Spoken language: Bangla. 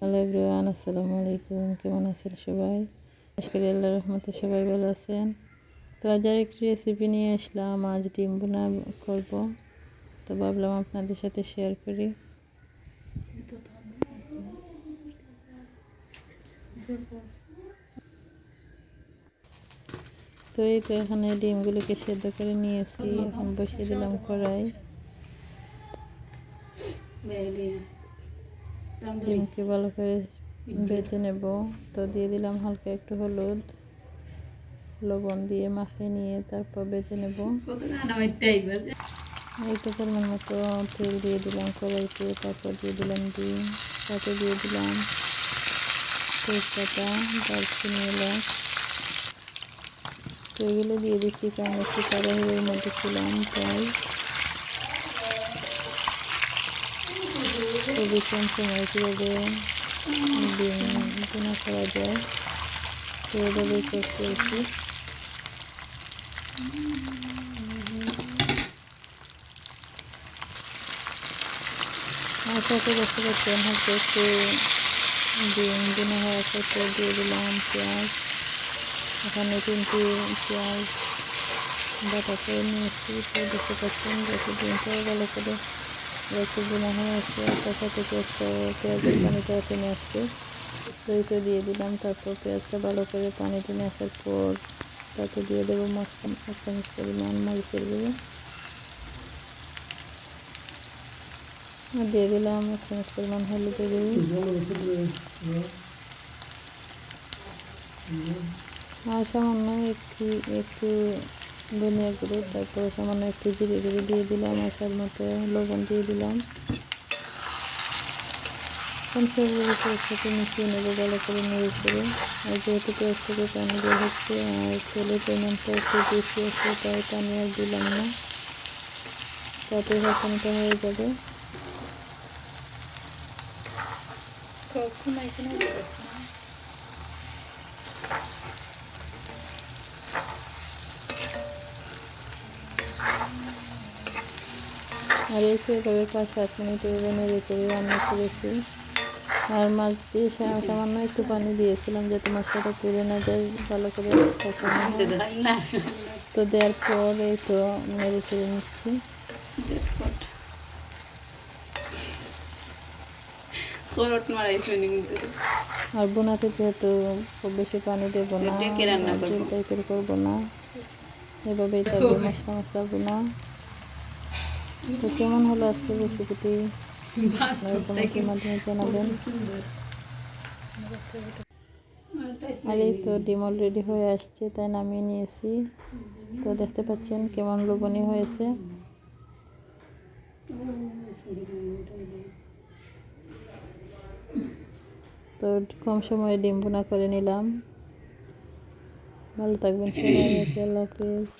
হ্যালো এভরিওয়ান আসসালামু আলাইকুম কেমন আছেন সবাই? আজকে আল্লাহ রহমতে সবাই ভালো আছেন। তো আজ আর একটি রেসিপি নিয়ে আসলাম। আজ ডিম বোনা করব। তো ভাবলাম আপনাদের সাথে শেয়ার করি। তো এই তো এখানে ডিমগুলোকে সেদ্ধ করে নিয়েছি। এখন বসিয়ে দিলাম কড়াই। ডিমকে ভালো করে বেজে নেব। তো দিয়ে দিলাম হালকা একটু হলুদ লবণ দিয়ে মাখিয়ে নিয়ে তারপর বেজে নেব। এই তো পরিমাণ মতো তেল দিয়ে দিলাম কড়াইতে তারপর দিয়ে দিলাম ডিম তাতে দিয়ে দিলাম তেজপাতা দারচিনি এলাচ। তো এগুলো দিয়ে দিচ্ছি কারণ একটু তাড়াহুড়োর মধ্যে ছিলাম তাই খুবই কম সময় কীভাবে ডিম বোনা করা যায় সেভাবেই করতে হচ্ছে আশা করি দেখতে পাচ্ছেন হয়তো একটু ডিম বোনা হওয়ার সাথে দিয়ে দিলাম পেঁয়াজ এখানে তিনটি পেঁয়াজ বাটা করে নিয়েছি তো দেখতে পাচ্ছেন যাতে ডিমটাও ভালো করে হয়ে আসছে তার সাথে পেঁয়াজটা পেঁয়াজের পানিটা টেনে আসছে। দইটা দিয়ে দিলাম, তারপর পেঁয়াজটা ভালো করে পানি টেনে আসার পর তাতে দিয়ে দেবো মশলা এক চামচ পরিমাণ, মরিচের গুঁড়ো। দিয়ে দিলাম এক চামচ পরিমাণ হলুদের গুঁড়ো। আর সামান্য একটু একটু ধনিয়া গুঁড়ো, তারপর সামান্য একটু জিরে গুঁড়ো দিয়ে দিলাম আর স্বাদ মতো লবণ দিয়ে দিলাম। সবগুলো মিশিয়ে নেব ভালো করে নেড়ে করে আর যেহেতু পেঁয়াজ থেকে পানি হচ্ছে, আর তেলের পরিমাণটা একটু বেশি আছে, তাই আর দিলাম না। তাতে ভাসানোটা হয়ে যাবে। আর এসে এভাবে পাঁচ সাত মিনিট এভাবে নেড়ে করে রান্না করেছি। আর মাছ দিয়ে সামান্য একটু পানি দিয়েছিলাম যাতে মশলাটা পুড়ে না যায় ভালো করে তো দেওয়ার পর এই তো নেড়ে চেড়ে নিচ্ছি। আর বোনাতে যেহেতু খুব বেশি পানি দেবো না টাইপের করব। না। এভাবেই থাকবে মশলা মশলা বোনা তো কেমন হলো আজকে রেসিপিটি? কমেন্টের মাধ্যমে জানাবেন? আর এই তো ডিম অলরেডি হয়ে আসছে তাই নামিয়ে নিয়েছি। তো দেখতে পাচ্ছেন কেমন লোভনীয় হয়েছে। তো কম সময়ে ডিম বোনা করে নিলাম। ভালো থাকবেন সবাই আল্লাহ হাফিজ।